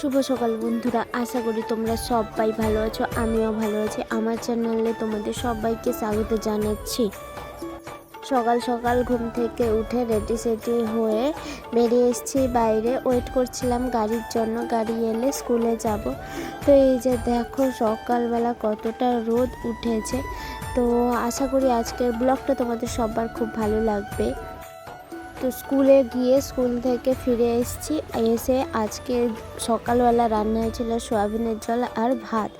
শুভ সকাল বন্ধুরা, আশা করি তোমরা সবাই ভালো আছো, আমিও ভালো আছি। আমার চ্যানেলে তোমাদের সবাইকে স্বাগত জানাচ্ছি। সকাল সকাল ঘুম থেকে উঠে রেডি সেডি হয়ে বেরিয়ে এসেছি, বাইরে ওয়েট করছিলাম গাড়ির জন্য, গাড়ি এলে স্কুলে যাব। তো এই যে দেখো সকালবেলা কতটা রোদ উঠেছে। তো আশা করি আজকের ব্লগটা তোমাদের সবার খুব ভালো লাগবে। তো স্কুলে গিয়ে স্কুল থেকে ফিরে এসেছি। এসে আজকে সকালবেলা রান্না হয়েছিল সোয়াবিনের জল আর ভাত।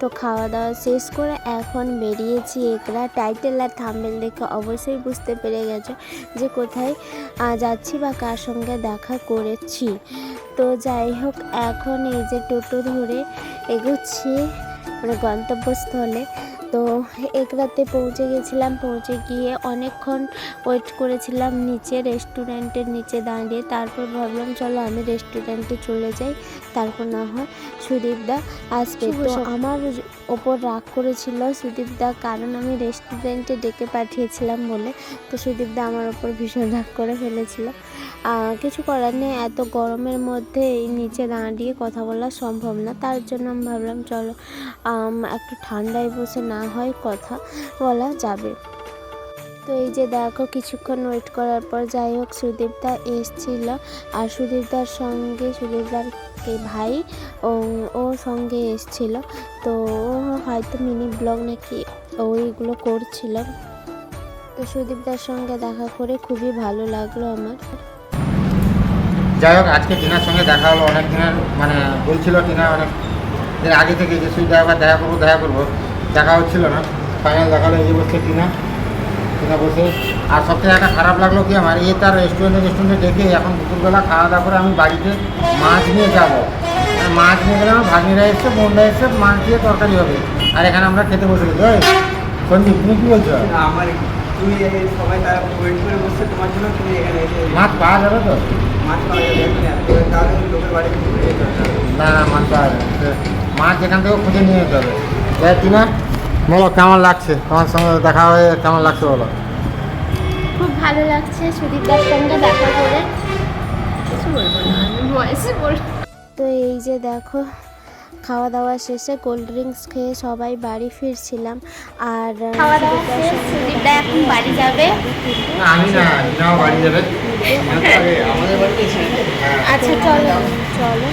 তো খাওয়া দাওয়া শেষ করে এখন বেরিয়েছি একরা টাইটেল আর থাম্বেল দেখে অবশ্যই বুঝতে পেরে গেছো যে কোথায় যাচ্ছি বা কার সঙ্গে দেখা করেছি। তো যাই হোক, এখন এই যে টোটো ধরে এগোচ্ছি মানে গন্তব্যস্থলে। তো একরাতে পৌঁছে গেছিলাম পৌঁছে গিয়ে অনেকক্ষণ ওয়েট করেছিলাম নিচে রেস্টুরেন্টের নিচে দাঁড়িয়ে। তারপর ভাবলাম চলো আমি রেস্টুরেন্টে চলে যাই। তারপর না হয় সুদীপদা আসবে। তো আমার ওপর রাগ করেছিল সুদীপদা কারণ আমি রেস্টুরেন্টে ডেকে পাঠিয়েছিলাম বলে। তো সুদীপদা আমার ওপর ভীষণ রাগ করে ফেলেছিল। কিছু করার নেই এত গরমের মধ্যে এই নিচে দাঁড়িয়ে কথা বলা সম্ভব না। তার জন্য আমি ভাবলাম চলো একটু ঠান্ডায় বসে না হয়, কথা বলা যাবে। তো এই যে দেখো, কিছুক্ষণ ওয়েট করার পর যাই হোক সুদীপদা এসছিল। আর সুদীপদার সঙ্গে সুদীপদার ভাই ও ওর সঙ্গে এসছিল। তো ও হয়তো মিনি ব্লগ নাকি ওইগুলো করছিল। তো সুদীপদার সঙ্গে দেখা করে খুবই ভালো লাগল আমার। যাই হোক, আজকে টিনার সঙ্গে দেখা হলো অনেক দিনের মানে বলছিল টিনা অনেক দিন আগে থেকে যে একবার দেখা করব দেখা করব। দেখা হচ্ছিল না। ফাইনাল দেখাল এই যে বসছে টিনা। টিনা বসে। আর সবথেকে একটা খারাপ লাগল কি আমার এই তার রেস্টুরেন্টে রেস্টুরেন্টে ডেকে এখন দুপুরবেলা খাওয়া দাওয়া করে আমি বাড়িতে মাছ নিয়ে যাব। মাছ নিয়ে গেলে আমার ভাগ্নিরা এসছে বোনরা এসছে মাছ দিয়ে তরকারি হবে। আর এখানে আমরা খেতে বসে গেছি। ওই সঞ্জীব তুমি কী বলছো? আমার তুমি সবাই তারা ওয়েট করে বসছে তোমার জন্য তুমি এখানে মাছ পাওয়া যাবে তো? মাছ পাওয়া যাবে তাহলে লোকের। না না মাছ পাওয়া যাবে মাছ এখান থেকে খুঁজে নিয়ে যেতে হবে। টিনা বলো কেমন লাগছে? তোমার সঙ্গে দেখা হয়ে কেমন লাগছে বলো? খুব ভালো লাগছে সুদীপদার সঙ্গে দেখা করে। তো এই যে দেখো খাওয়া দাওয়া শেষে কোল্ড ড্রিঙ্কস খেয়ে সবাই বাড়ি ফিরছিলাম। আর খাওয়া দাওয়া শেষ সুদীপদা এখন বাড়ি যাবে। আমি না বাড়ি যাবে। আচ্ছা চলো চলো।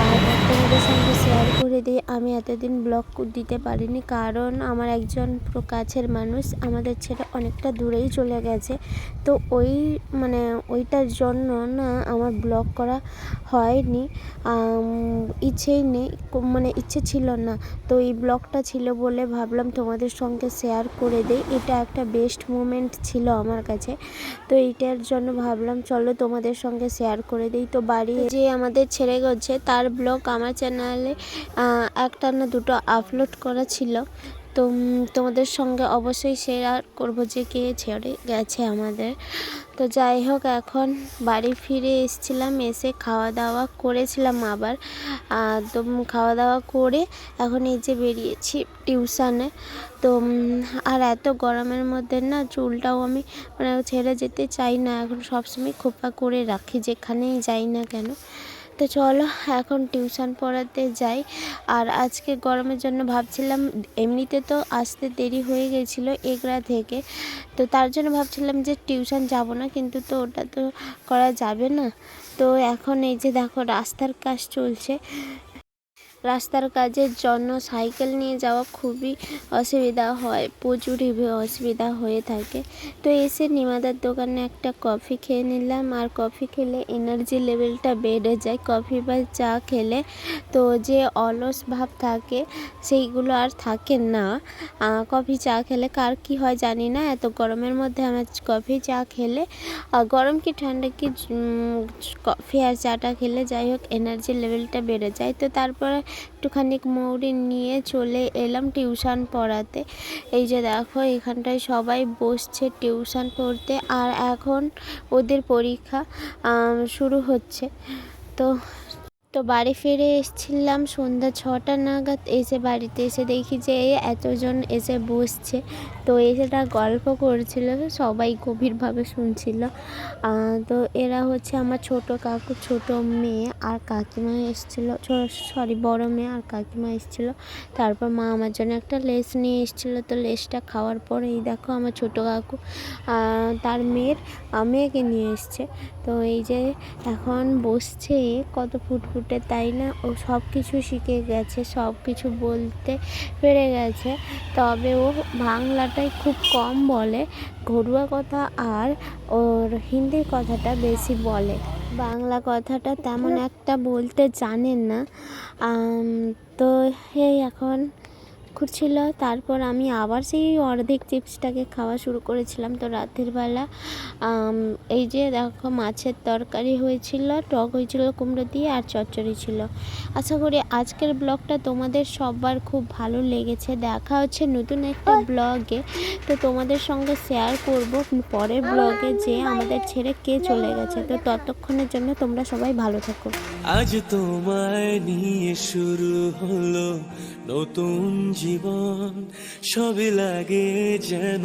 আর তোমাদের সঙ্গে শেয়ার করে। দিই আমি এতদিন ব্লগ দিতে পারিনি, কারণ আমার একজন কাছের মানুষ আমাদের ছেড়ে অনেকটা দূরেই চলে গেছে। তো ওই মানে ওইটার জন্য না আমার ব্লগ করা হয়নি ইচ্ছেই নেই মানে ইচ্ছে ছিল না। তো এই ব্লগটা ছিল বলে ভাবলাম তোমাদের সঙ্গে শেয়ার করে দিই। এটা একটা বেস্ট মুমেন্ট ছিল আমার কাছে। তো এইটার জন্য ভাবলাম চলো তোমাদের সঙ্গে শেয়ার করে দিই। তো বাড়ি যে আমাদের ছেড়ে গেছে, তার ব্লগ আমার চ্যানেলে একটা না দুটো আপলোড করা ছিল। তো তোমাদের সঙ্গে অবশ্যই শেয়ার করব যে কে ছেড়ে গেছে আমাদের। তো যাই হোক, এখন বাড়ি ফিরে এসেছিলাম, এসে খাওয়া দাওয়া করেছিলাম আবার। তো খাওয়া দাওয়া করে এখন এই যে বেরিয়েছি টিউশানে। তো আর এত গরমের মধ্যে না চুলটাও আমি মানে ছেড়ে যেতে চাই না। এখন সবসময় খোপা করে রাখি, যেখানেই যাই না কেন। তো চলো এখন টিউশন পড়াতে যাই। আর আজকে গরমের জন্য ভাবছিলাম, এমনিতে তো আসতে দেরি হয়ে গেছিল এগরা থেকে। তো তার জন্য ভাবছিলাম যে টিউশন যাব না, কিন্তু তো ওটা তো করা যাবে না। তো এখন এই যে দেখো রাস্তার কাজ চলছে রাস্তার কাজের জন্য সাইকেল নিয়ে যাওয়া খুবই অসুবিধা হয় প্রচুরই অসুবিধা হয়ে থাকে। তো এসে নিমাদার দোকানে একটা কফি খেয়ে নিলাম। আর কফি খেলে এনার্জি লেভেলটা বেড়ে যায়। কফি বা চা খেলে তো যে অলস ভাব থাকে, সেইগুলো আর থাকে না। কফি চা খেলে কার কি হয় জানি না। এত গরমের মধ্যে আমার কফি চা খেলে গরম কি ঠান্ডা কি কফি আর চাটা খেলে যাই হোক এনার্জি লেভেলটা বেড়ে যায়। তো তারপরে একটুখানি মৌরি নিয়ে চলে এলাম টিউশন পড়াতে। এই যে দেখো, এখানটায় সবাই বসছে টিউশন পড়তে আর এখন ওদের পরীক্ষা শুরু হচ্ছে। তো তো বাড়ি ফিরে এসেছিলাম সন্ধ্যা ছটা নাগাদ। এসে বাড়িতে এসে দেখি যে এতজন এসে বসছে। তো এসেটা গল্প করছিল, সবাই গভীরভাবে শুনছিল। তো এরা হচ্ছে আমার ছোট কাকু, ছোট মেয়ে আর কাকিমা এসেছিল। সরি বড় মেয়ে আর কাকিমা এসেছিল। তারপর মা আমার জন্য একটা লেস নিয়ে এসেছিল। তো লেসটা খাওয়ার পর এই দেখো আমার ছোট কাকু তার মেয়ের মেয়েকে নিয়ে এসছে। তো এই যে এখন বসছে, কত ফুটফুটে তাই না? ও সব কিছু শিখে গেছে, সব কিছু বলতে পেরে গেছে। তবে ও বাংলাটাই খুব কম বলে। ঘরোয়া কথা আর ওর হিন্দি কথাটা বেশি বলে। বাংলা কথাটা তেমন একটা বলতে জানেন না। তো এই এখন করছিল তারপর আমি আবার সেই অর্ধেক চিপসটাকে খাওয়া শুরু করেছিলাম তো রাতের বেলা। এই যে দেখো মাছের তরকারি হয়েছিল টক হয়েছিল কুমড়ো দিয়ে আর চচ্চড়ি ছিল। আশা করি আজকের ব্লগটা তোমাদের সবার খুব ভালো লেগেছে। দেখা হচ্ছে নতুন একটা ব্লগে। তো তোমাদের সঙ্গে শেয়ার করব পরের ব্লগে যে আমাদের ছেড়ে কে চলে গেছে। তো ততক্ষণের জন্য তোমরা সবাই ভালো থাকো। আজ তোমায় নিয়ে শুরু হলো নতুন জীবন সবে লাগে যেন